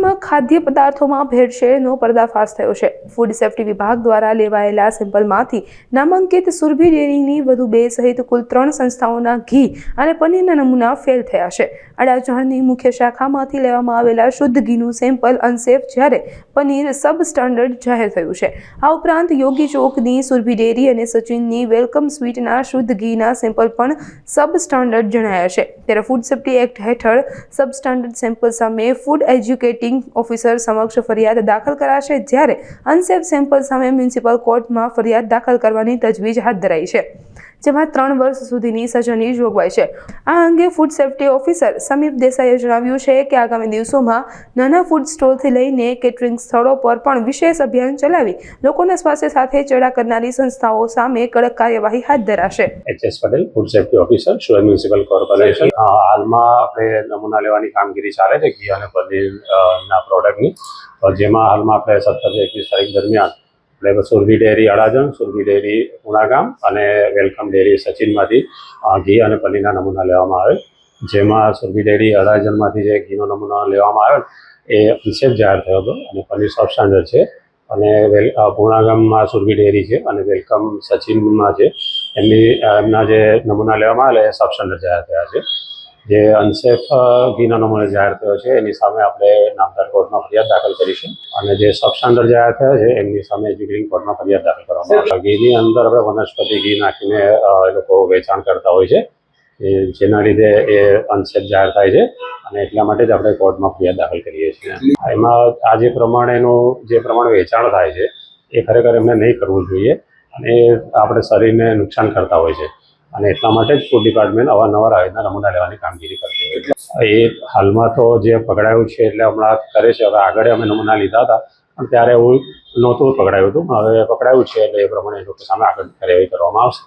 સુરતમાં ખાદ્ય પદાર્થોમાં ભેળસેળનો પર્દાફાશ થયો છે. ફૂડ સેફ્ટી વિભાગ દ્વારા લેવાયેલા સેમ્પલમાંથી નામાંકિત સુરભી ડેરીની વધુ બે સહિત કુલ ત્રણ સંસ્થાઓના ઘી અને પનીરના નમૂના ફેલ થયા છે. અડાજણની મુખ્ય શાખામાંથી લેવામાં આવેલા શુદ્ધ ઘીનું સેમ્પલ અનસેફ જ્યારે પનીર સબ સ્ટાન્ડર્ડ જાહેર થયું છે. આ ઉપરાંત યોગી ચોકની સુરભી ડેરી અને સચિનની વેલકમ સ્વીટના શુદ્ધ ઘીના સેમ્પલ પણ સબ સ્ટાન્ડર્ડ જણાયા છે. ત્યારે ફૂડ સેફ્ટી એક્ટ હેઠળ સબ સ્ટાન્ડર્ડ સેમ્પલ સામે ફૂડ એજ્યુકેટિંગ ઓફિસર સમક્ષ ફરિયાદ દાખલ કરાશે જ્યારે અનસેફ સેમ્પલ સામે મ્યુનિસિપલ કોર્ટમાં ફરિયાદ દાખલ કરવાની તજવીજ હાથ ધરાઈ છે. જેમાં ત્રણ વર્ષ સુધીની સજાની જોગવાઈ છે. આ અંગે ફૂડ સેફ્ટી ઓફિસર સમીપ દેસાઈએ જણાવ્યું છે કે આગામી દિવસોમાં નાના ફૂડ સ્ટોલથી લઈને કેટરિંગ સ્થળો પર પણ વિશેષ અભિયાન ચલાવી લોકોના સ્વાસ્થ્ય સાથે ચેડા કરનારી સંસ્થાઓ સામે કડક કાર્યવાહી હાથ ધરાશે. H S Patel food safety officer Surat municipal corporation. હાલમાં આપણે નમૂના લેવાની કામગીરી ચાલે છે ઘી અને પનીર ના. પ્રોડક્ટની જેમાં હાલમાં આપણે સત્તર એકવીસ તારીખ દરમિયાન આપણે સુરભી ડેરી અડાજણ, સુરભી ડેરી ઉણાગામ અને વેલકમ ડેરી સચિનમાંથી ઘી અને પનીરના નમૂના લેવામાં આવે. જેમાં સુરભી ડેરી અડાજણમાંથી જે ઘીનો નમૂનો લેવામાં આવ્યો એ અંશેપ જાહેર થયો હતો અને પનીર સબ સ્ટાન્ડર્ડ છે. અને વેલ પૂર્ણાગામમાં સુરભી ડેરી છે અને વેલકમ સચિનમાં છે. એમની એમના જે નમૂના લેવામાં આવેલા એ સબ સ્ટાન્ડર્ડ જાહેર થયા છે. જે અનસેફ ઘીનો નમૂનો જાહેર થયો છે એની સામે આપણે નામદાર કોર્ટમાં ફરિયાદ દાખલ કરીશું. અને જે સબ સ્ટાન્ડર્ડ જાહેર થયા છે એમની સામે એજ્યુકેટિંગ કોર્ટમાં ફરિયાદ દાખલ કરવામાં આવશે ઘીની અંદર આપણે વનસ્પતિ ઘી નાખીને એ લોકો વેચાણ કરતા હોય છે. એ જેના લીધે એ અનસેફ જાહેર થાય છે. અને એટલા માટે જ આપણે કોર્ટમાં ફરિયાદ દાખલ કરીએ છીએ. એમાં આ જે પ્રમાણેનું જે પ્રમાણે વેચાણ થાય છે એ ખરેખર એમને નહીં કરવું જોઈએ. અને એ આપણે શરીરને નુકસાન કરતા હોય છે. અને એટલા માટે જ ફૂડ ડિપાર્ટમેન્ટ અવારનવાર આવી રીતના નમૂના લેવાની કામગીરી કરતી હોય એ હાલમાં તો જે પકડાયું છે એટલે હમણાં કરે છે, હવે આગળ અમે નમૂના લીધા હતા, પણ ત્યારે એવું નહોતું પકડાયું હતું હવે પકડાયું છે એટલે એ પ્રમાણે લોકો સામે આગળ કાર્યવાહી કરવામાં આવશે.